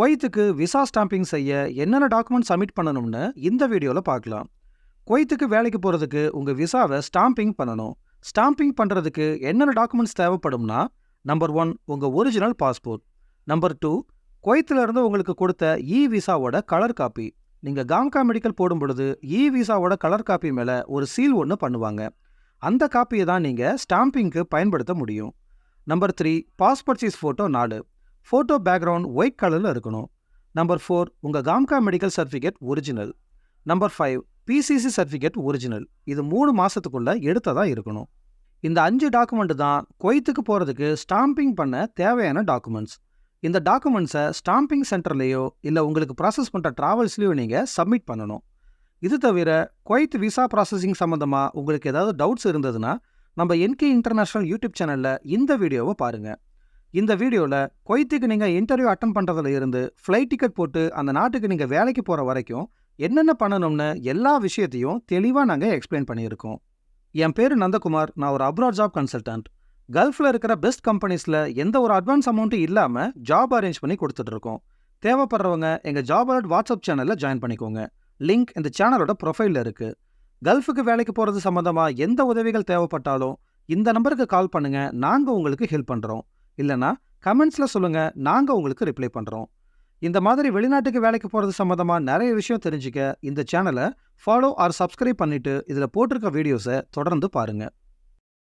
குவைத்துக்கு visa stamping செய்ய என்னென்ன document submit பண்ணணும்னு இந்த வீடியோவில் பார்க்கலாம். குவைத்துக்கு வேலைக்கு போகிறதுக்கு உங்கள் விசாவை ஸ்டாம்பிங் பண்ணணும். ஸ்டாம்பிங் பண்ணுறதுக்கு என்னென்ன டாக்குமெண்ட்ஸ் தேவைப்படும்னா நம்பர் ஒன் உங்கள் ஒரிஜினல் பாஸ்போர்ட். நம்பர் டூ குவைத்திலிருந்து உங்களுக்கு கொடுத்த இ விசாவோட கலர் காப்பி. நீங்கள் காம்கா மெடிக்கல் போடும் பொழுது இ விசாவோட கலர் காப்பி மேலே ஒரு சீல் ஒன்று பண்ணுவாங்க. அந்த காப்பியை தான் நீங்கள் ஸ்டாம்பிங்க்கு பயன்படுத்த முடியும். Number three passport size photo நாலு ஃபோட்டோ பேக்ரவுண்ட் ஒயிட் கலரில் இருக்கணும். நம்பர் ஃபோர் உங்கள் காம்கா medical certificate original number five PCC certificate original இது மூணு மாதத்துக்குள்ளே எடுத்ததா இருக்கணும். இந்த அஞ்சு டாக்குமெண்ட் தான் கொய்த்துக்கு போகிறதுக்கு ஸ்டாம்பிங் பண்ண தேவையான டாக்குமெண்ட்ஸ் இந்த டாக்குமெண்ட்ஸை ஸ்டாம்பிங் சென்டர்லேயோ இல்லை உங்களுக்கு ப்ராசஸ் பண்ணுற ட்ராவல்ஸ்லேயோ நீங்கள் சப்மிட் பண்ணணும். இது தவிர குவைத் விசா ப்ராசஸிங் சம்மந்தமாக உங்களுக்கு ஏதாவது டவுட்ஸ் இருந்ததுன்னா நம்ம என்கே இன்டர்நேஷ்னல் யூடியூப் சேனலில் இந்த வீடியோவை பாருங்கள் இந்த வீடியோவில் கொய்த்துக்கு நீங்கள் இன்டர்வியூ அட்டன் பண்ணுறதுல இருந்து ஃப்ளைட் டிக்கெட் போட்டு அந்த நாட்டுக்கு நீங்கள் வேலைக்கு போகிற வரைக்கும் என்னென்ன பண்ணணும்னு எல்லா விஷயத்தையும் தெளிவாக நாங்கள் எக்ஸ்பிளைன் பண்ணியிருக்கோம். என் பேர் நந்தகுமார். நான் ஒரு அப்ராட் ஜாப் கன்சல்டன்ட் கல்ஃபில் இருக்கிற பெஸ்ட் கம்பெனிஸில் எந்த ஒரு அட்வான்ஸ் அமௌண்ட்டும் இல்லாமல் ஜாப் அரேஞ்ச் பண்ணி கொடுத்துட்ருக்கோம் தேவைப்படுறவங்க எங்கள் ஜாப் அலர்ட் வாட்ஸ்அப் சேனலில் ஜாயின் பண்ணிக்கோங்க. லிங்க் இந்த சேனலோட ப்ரொஃபைலில் இருக்குது கல்ஃபுக்கு வேலைக்கு போகிறது சம்மந்தமாக எந்த உதவிகள் தேவைப்பட்டாலும் இந்த நம்பருக்கு கால் பண்ணுங்கள் நாங்கள் உங்களுக்கு ஹெல்ப் பண்ணுறோம் இல்லைனா கமெண்ட்ஸில் சொல்லுங்கள் நாங்கள் உங்களுக்கு ரிப்ளை பண்ணுறோம் இந்த மாதிரி வெளிநாட்டுக்கு வேலைக்கு போகிறது சம்மந்தமாக நிறைய விஷயம் தெரிஞ்சுக்க இந்த சேனலை ஃபாலோ ஆர் சப்ஸ்கிரைப் பண்ணிவிட்டு இதில் போட்டிருக்க வீடியோஸை தொடர்ந்து பாருங்கள்